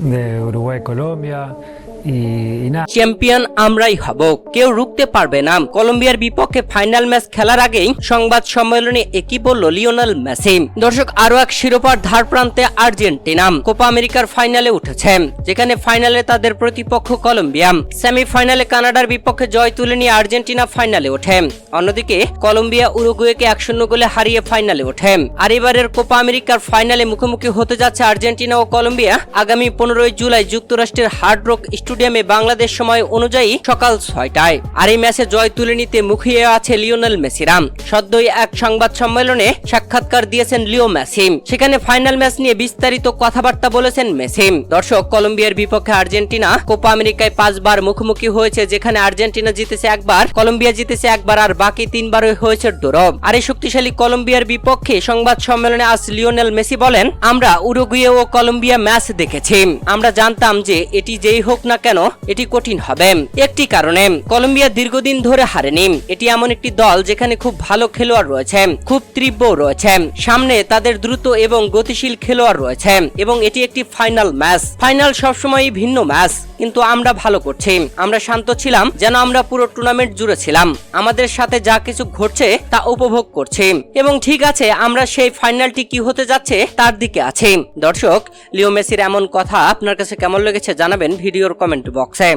de Uruguay, Colombia, champion আমরাই হব। কেউ রুখতে পারবে না। কলম্বিয়ার বিপক্ষে ফাইনাল ম্যাচ খেলার আগেই সংবাদ সম্মেলনে একই বলল লিওনেল মেসি। দর্শক আরও এক শিরোপার ধার প্রান্তে আর্জেন্টিনা। কোপা আমেরিকার ফাইনালে উঠেছে। যেখানে ফাইনালে তাদের প্রতিপক্ষ কলম্বিয়া। সেমিফাইনালে কানাডার বিপক্ষে জয় তুলে নিয়ে আর্জেন্টিনা ফাইনালে ওঠে। অন্যদিকে, কলম্বিয়া উরুগুয়েকে এক শূন্য গোলে হারিয়ে ফাইনালে ওঠে। আর এবারের কোপা আমেরিকার ফাইনালে মুখোমুখি হতে যাচ্ছে আর্জেন্টিনা ও কলম্বিয়া। আগামী পনেরোই জুলাই যুক্তরাষ্ট্রের হার্ড রক স্টেডিয়ামে বাংলাদেশ সময় অনুযায়ী সকাল ছয়টায়। আর এই ম্যাচে জয় তুলে নিতে মুখিয়ে আছে লিওনেল মেসিরাম। সদ্যই এক সংবাদ সম্মেলনে সাক্ষাৎকার দিয়েছেন লিও মেসি। সেখানে ফাইনাল ম্যাচ নিয়ে বিস্তারিত কথাবার্তা বলেছেন মেসি। দর্শক, কলম্বিয়ার বিপক্ষে আর্জেন্টিনা কোপা আমেরিকায় পাঁচবার মুখোমুখি হয়েছে, যেখানে আর্জেন্টিনা জিতেছে একবার, কলম্বিয়া জিতেছে একবার, আর বাকি তিনবারই হয়েছে ডোরব আর এই শক্তিশালী কলম্বিয়ার বিপক্ষে সংবাদ সম্মেলনে আজ লিওনেল মেসি বলেন, আমরা উরুগুয়ে ও কলম্বিয়া ম্যাচ দেখেছি। আমরা জানতাম যে এটি যেই হোক না কেন? এটি কঠিন হবে। একটি কারণে, কলম্বিয়া দীর্ঘদিন ধরে হারেনি। এটি এমন একটি দল যেখানে খুব ভালো খেলোয়াড় রয়েছে, খুব তীব্র রয়েছে। সামনে তাদের দ্রুত এবং গতিশীল খেলোয়াড় রয়েছে এবং এটি একটি ফাইনাল ম্যাচ। ফাইনাল সবসময়ই ভিন্ন ম্যাচ। কিন্তু আমরা ভালো করছি। আমরা শান্ত ছিলাম, যেন আমরা পুরো টুর্নামেন্ট জুড়ে ছিলাম। আমাদের সাথে যা কিছু ঘটছে, তা উপভোগ করছি। এবং ঠিক আছে, আমরা সেই ফাইনালটি কি হতে যাচ্ছে, তার দিকে আছি। দর্শক, লিও মেসির এমন কথা আপনার কাছে কেমন লেগেছে জানাবেন ভিডিওর কমেন্ট বক্সে